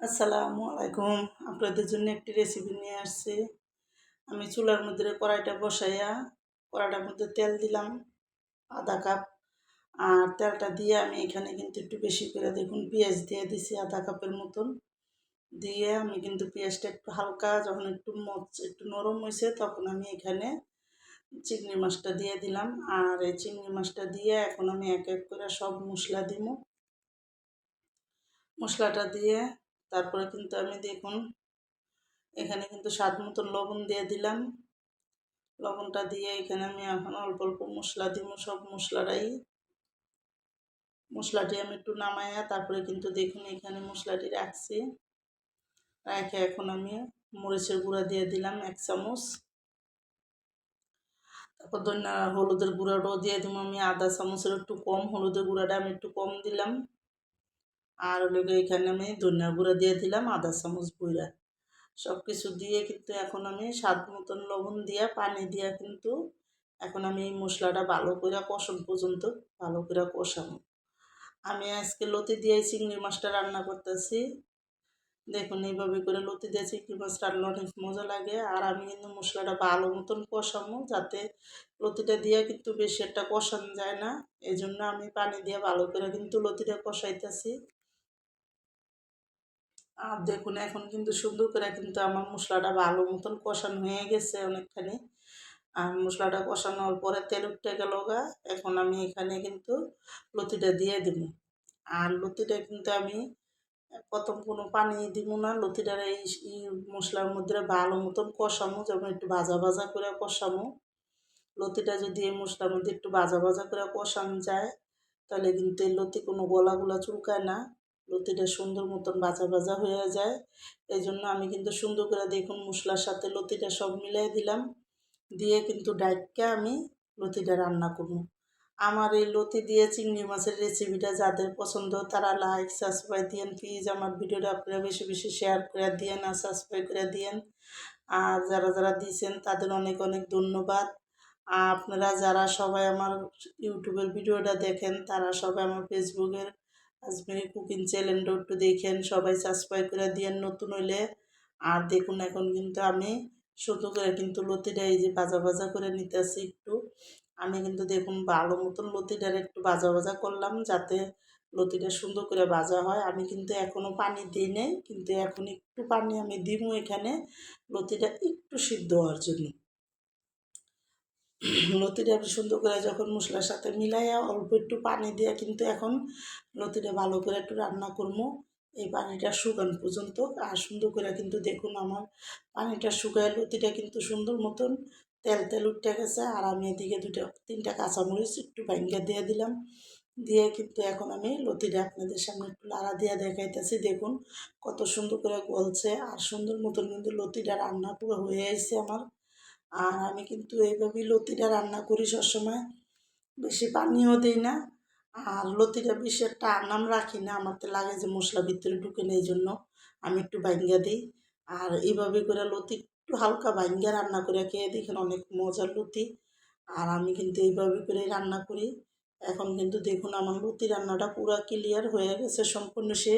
আসসালামু আলাইকুম। আপনাদের জন্য একটি রেসিপি নিয়ে আসছি। আমি চুলার মধ্যে কড়াইটা বসাইয়া, কড়াইটার মধ্যে তেল দিলাম, আধা কাপ। আর তেলটা দিয়ে আমি এখানে কিন্তু একটু বেশি করে দেখুন, পেঁয়াজ দিয়ে দিছি আধা কাপের মতন। দিয়ে আমি কিন্তু পেঁয়াজটা একটু হালকা, যখন একটু মচ, একটু নরম হয়েছে তখন আমি এখানে চিংড়ি মাছটা দিয়ে দিলাম। আর এই চিংড়ি মাছটা দিয়ে এখন আমি এক এক করে সব মশলা দিব মশলাটা দিয়ে তারপরে কিন্তু আমি দেখুন, এখানে কিন্তু স্বাদ মতন লবণ দিয়ে দিলাম। লবণটা দিয়ে এখানে আমি এখন অল্প অল্প মশলা দিব, সব মশলাটাই। মশলাটি আমি একটু নামাইয়া তারপরে কিন্তু দেখুন এখানে মশলাটি রাখছি। রেখে এখন আমি মরিচের গুঁড়া দিয়ে দিলাম এক চামচ। তারপর ধন্যা হলুদের গুঁড়াটাও দিয়ে দিব আমি আধা চামচের একটু কম। হলুদের গুঁড়াটা আমি একটু কম দিলাম। আর হলো এখানে আমি ধনিয়া গুঁড়া দিয়ে দিলাম আধা চামচ গুঁড়া। সব কিছু দিয়ে কিন্তু এখন আমি স্বাদ মতন লবণ দিয়া, পানি দিয়া কিন্তু এখন আমি এই মশলাটা ভালো করে কষন পর্যন্ত, ভালো করে কষাবো। আমি আজকে লতি দিয়ে চিংড়ি মাছটা রান্না করতেছি। দেখুন এইভাবে করে লতি দিয়ে চিংড়ি মাছ রান্না অনেক মজা লাগে, আর আমি কিন্তু মশলাটা ভালো মতন কষাবো যাতে লতিটা দিয়ে কিন্তু বেশি একটা কষানো যায় না। এই জন্য আমি পানি দিয়ে ভালো করে কিন্তু লতিটা কষাইতেছি। আর দেখুন, এখন কিন্তু সুন্দর করে কিন্তু আমার মশলাটা ভালো মতন কষানো হয়ে গেছে অনেকখানি। আর মশলাটা কষানোর পরে তেল উঠতে গেল গা, এখন আমি এখানে কিন্তু লতিটা দিয়ে দিব। আর লতিটা কিন্তু আমি প্রথম কোনো পানি দিব না, লতিটার এই মশলার মধ্যে ভালো মতন কষামো, যেমন একটু ভাজা ভাজা করে কষামো। লতিটা যদি এই মশলার মধ্যে একটু ভাজা ভাজা করে কষানো যায়, তাহলে কিন্তু এই লতি কোনো গলা গুলা চুলকায় না। লতিটা সুন্দর মতন ভাজা ভাজা হয়ে যায়। এই জন্য আমি কিন্তু সুন্দর করে দেখুন মশলার সাথে লতিটা সব মিলাই দিলাম। দিয়ে কিন্তু ডাইটকে আমি লতিটা রান্না করব। আমার এই লতি দিয়ে চিংড়ি মাছের রেসিপিটা যাদের পছন্দ তারা লাইক সাবস্ক্রাইব দিয়েন প্লিজ আমার ভিডিওটা আপনারা বেশি বেশি শেয়ার করে দিয়েন আর সাবস্ক্রাইব করে দিয়েন আর যারা যারা দিয়েছেন তাদের অনেক অনেক ধন্যবাদ। আপনারা যারা সবাই আমার ইউটিউবের ভিডিওটা দেখেন তারা সবাই আমার ফেসবুকের আজমেরি কুকিং চ্যানেলটা একটু দেখেন, সবাই সাবস্ক্রাইব করে দিয়েন, নতুন হইলে। আর দেখুন, এখন কিন্তু আমি শুধু করে কিন্তু লতিটা এই যে ভাজা ভাজা করে নিতেছি একটু। আমি কিন্তু দেখুন, ভালো মতন লতিটার একটু ভাজা ভাজা করলাম, যাতে লতিটা সুন্দর করে ভাজা হয়। আমি কিন্তু এখনও পানি দিই নেই, কিন্তু এখন একটু পানি আমি দিব এখানে। লতিটা একটু সিদ্ধ হওয়ার জন্য। লতিটা সুন্দর করে যখন মশলার সাথে মিলাইয়া অল্প একটু পানি দিয়ে কিন্তু এখন লতিটা ভালো করে একটু রান্না করব। এই পানিটা শুকান পর্যন্ত আর সুন্দর করে কিন্তু দেখুন আমার পানিটা শুকায় লতিটা কিন্তু সুন্দর মতন তেল তেল উঠে গেছে। আর আমি এদিকে দুটো তিনটা কাঁচামরিচ একটু ভাঙ্গা দিয়ে দিলাম। দিয়ে কিন্তু এখন আমি লতিটা আপনাদের সামনে একটু লাড়া দিয়ে দেখাইতেছি। দেখুন কত সুন্দর করে গলছে আর সুন্দর মতন কিন্তু লতিটা রান্না পুরো হয়ে আসছে আমার। আর আমি কিন্তু এইভাবেই লতিটা রান্না করি সবসময়। বেশি পানিও দিই না। আর লতিটা বেশি একটা আনাম রাখি না, আমার তো লাগে যে মশলা ভিতরে ঢুকে নেই জন্য আমি একটু ভাঙ্গা দিই। আর এইভাবে করে লতি একটু হালকা ভাঙ্গা রান্না করে খেয়ে দেখেন অনেক মজার লতি। আর আমি কিন্তু এইভাবে করে রান্না করি। এখন কিন্তু দেখুন আমার লতি রান্নাটা পুরো ক্লিয়ার হয়ে গেছে, সম্পূর্ণ সে